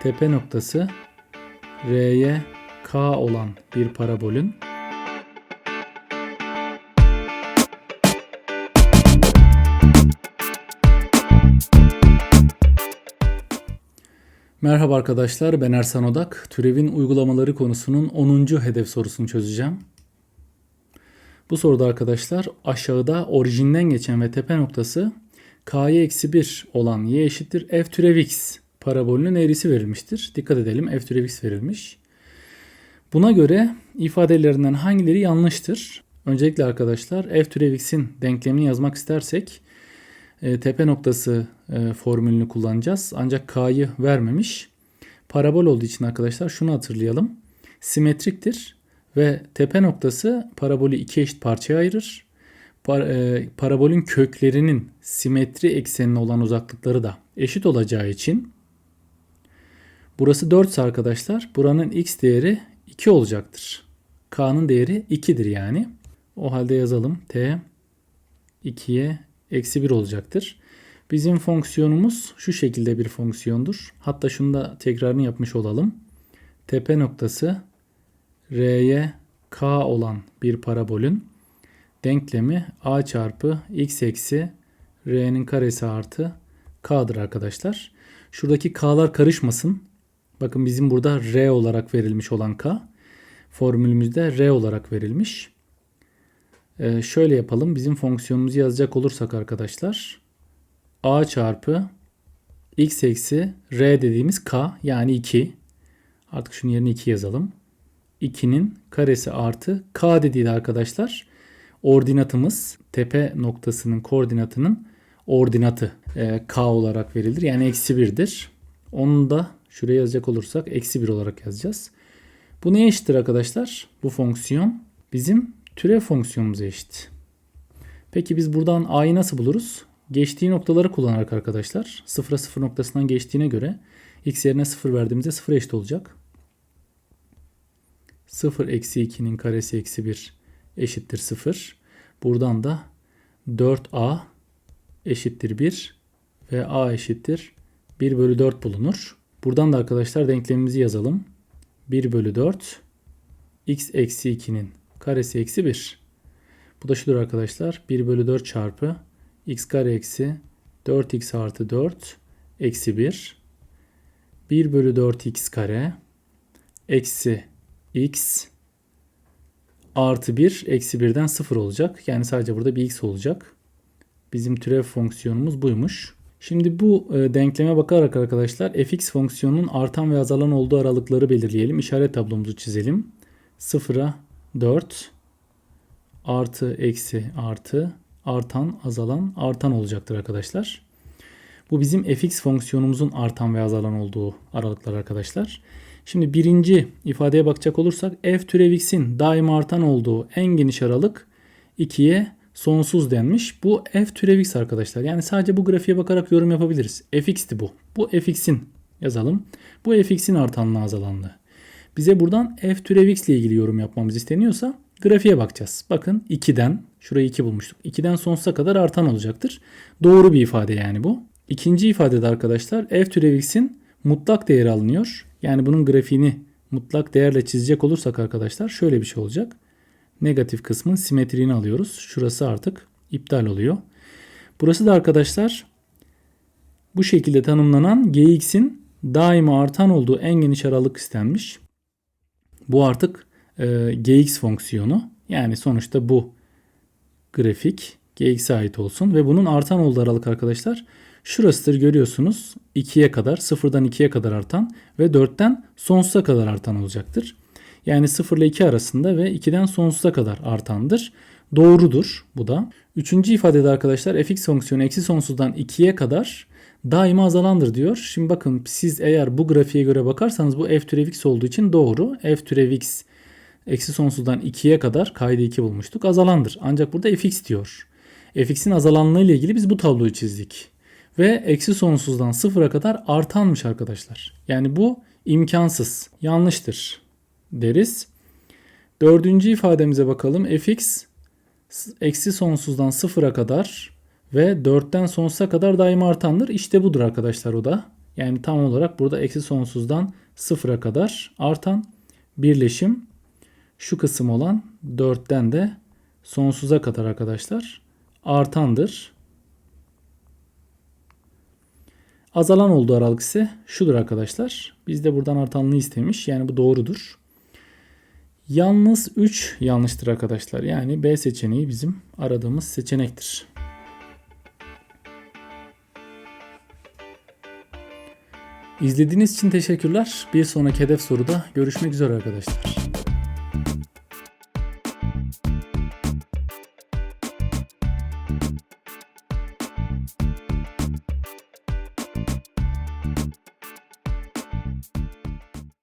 tepe noktası R'ye K olan bir parabolün Merhaba arkadaşlar ben Ersan Odak. Türevin uygulamaları konusunun 10. hedef sorusunu çözeceğim. Bu soruda arkadaşlar aşağıda orijinden geçen ve tepe noktası k'ya eksi 1 olan y eşittir f türev x parabolünün eğrisi verilmiştir. Dikkat edelim f türev x verilmiş. Buna göre ifadelerinden hangileri yanlıştır? Öncelikle arkadaşlar f türev x'in denklemini yazmak istersek e, tepe noktası e, formülünü kullanacağız. Ancak k'yı vermemiş. Parabol olduğu için arkadaşlar şunu hatırlayalım. Simetriktir ve tepe noktası parabolü iki eşit parçaya ayırır. Par, e, parabolün köklerinin simetri eksenine olan uzaklıkları da eşit olacağı için burası 4 ise arkadaşlar buranın x değeri 2 olacaktır. K'nın değeri 2'dir yani. O halde yazalım. T 2'ye eksi 1 olacaktır. Bizim fonksiyonumuz şu şekilde bir fonksiyondur. Hatta şunu da tekrarını yapmış olalım. Tepe noktası R'ye K olan bir parabolün denklemi A çarpı X eksi R'nin karesi artı K'dır arkadaşlar. Şuradaki K'lar karışmasın. Bakın bizim burada R olarak verilmiş olan K. Formülümüzde R olarak verilmiş. Ee, şöyle yapalım. Bizim fonksiyonumuzu yazacak olursak arkadaşlar. A çarpı X eksi R dediğimiz K yani 2. Artık şunun yerine 2 yazalım. 2'nin karesi artı K dediği de arkadaşlar ordinatımız tepe noktasının koordinatının ordinatı e, K olarak verilir. Yani eksi 1'dir. Onu da şuraya yazacak olursak eksi 1 olarak yazacağız. Bu neye eşittir arkadaşlar? Bu fonksiyon bizim türev fonksiyonumuza eşit. Peki biz buradan a'yı nasıl buluruz? Geçtiği noktaları kullanarak arkadaşlar. 0'a 0 noktasından geçtiğine göre x yerine 0 verdiğimizde 0 eşit olacak. 0 eksi 2'nin karesi eksi 1 eşittir 0. Buradan da 4a eşittir 1 ve a eşittir 1 bölü 4 bulunur. Buradan da arkadaşlar denklemimizi yazalım. 1 bölü 4 x eksi 2'nin karesi eksi 1. Bu da şudur arkadaşlar. 1 bölü 4 çarpı x kare eksi 4x artı 4 eksi 1. 1 bölü 4x kare eksi x artı 1 eksi 1'den 0 olacak. Yani sadece burada bir x olacak. Bizim türev fonksiyonumuz buymuş. Şimdi bu e, denkleme bakarak arkadaşlar fx fonksiyonunun artan ve azalan olduğu aralıkları belirleyelim. İşaret tablomuzu çizelim. 0'a 4 artı eksi artı artan azalan artan olacaktır arkadaşlar. Bu bizim fx fonksiyonumuzun artan ve azalan olduğu aralıklar arkadaşlar. Şimdi birinci ifadeye bakacak olursak f türev x'in daima artan olduğu en geniş aralık 2'ye sonsuz denmiş. Bu f türev x arkadaşlar. Yani sadece bu grafiğe bakarak yorum yapabiliriz. fx'ti bu. Bu fx'in yazalım. Bu fx'in artanlığı azalanlığı. Bize buradan f türev x ile ilgili yorum yapmamız isteniyorsa grafiğe bakacağız. Bakın 2'den şurayı 2 bulmuştuk. 2'den sonsuza kadar artan olacaktır. Doğru bir ifade yani bu. İkinci ifadede arkadaşlar f türev x'in mutlak değeri alınıyor. Yani bunun grafiğini mutlak değerle çizecek olursak arkadaşlar şöyle bir şey olacak. Negatif kısmın simetriğini alıyoruz. Şurası artık iptal oluyor. Burası da arkadaşlar bu şekilde tanımlanan gx'in daima artan olduğu en geniş aralık istenmiş. Bu artık e, gx fonksiyonu. Yani sonuçta bu grafik gx'e ait olsun ve bunun artan olduğu aralık arkadaşlar şurasıdır görüyorsunuz 2'ye kadar 0'dan 2'ye kadar artan ve 4'ten sonsuza kadar artan olacaktır. Yani 0 ile 2 arasında ve 2'den sonsuza kadar artandır. Doğrudur bu da. Üçüncü ifadede arkadaşlar fx fonksiyonu eksi sonsuzdan 2'ye kadar daima azalandır diyor. Şimdi bakın siz eğer bu grafiğe göre bakarsanız bu f türev x olduğu için doğru. f türev x eksi sonsuzdan 2'ye kadar kaydı 2 bulmuştuk. Azalandır. Ancak burada fx diyor. fx'in azalanlığı ile ilgili biz bu tabloyu çizdik. Ve eksi sonsuzdan sıfıra kadar artanmış arkadaşlar. Yani bu imkansız. Yanlıştır deriz. Dördüncü ifademize bakalım. fx eksi sonsuzdan sıfıra kadar ve 4'ten sonsuza kadar daima artandır. İşte budur arkadaşlar o da. Yani tam olarak burada eksi sonsuzdan sıfıra kadar artan birleşim şu kısım olan 4'ten de sonsuza kadar arkadaşlar artandır. Azalan olduğu aralık ise şudur arkadaşlar. Biz de buradan artanlığı istemiş. Yani bu doğrudur. Yalnız 3 yanlıştır arkadaşlar. Yani B seçeneği bizim aradığımız seçenektir. İzlediğiniz için teşekkürler. Bir sonraki hedef soruda görüşmek üzere arkadaşlar.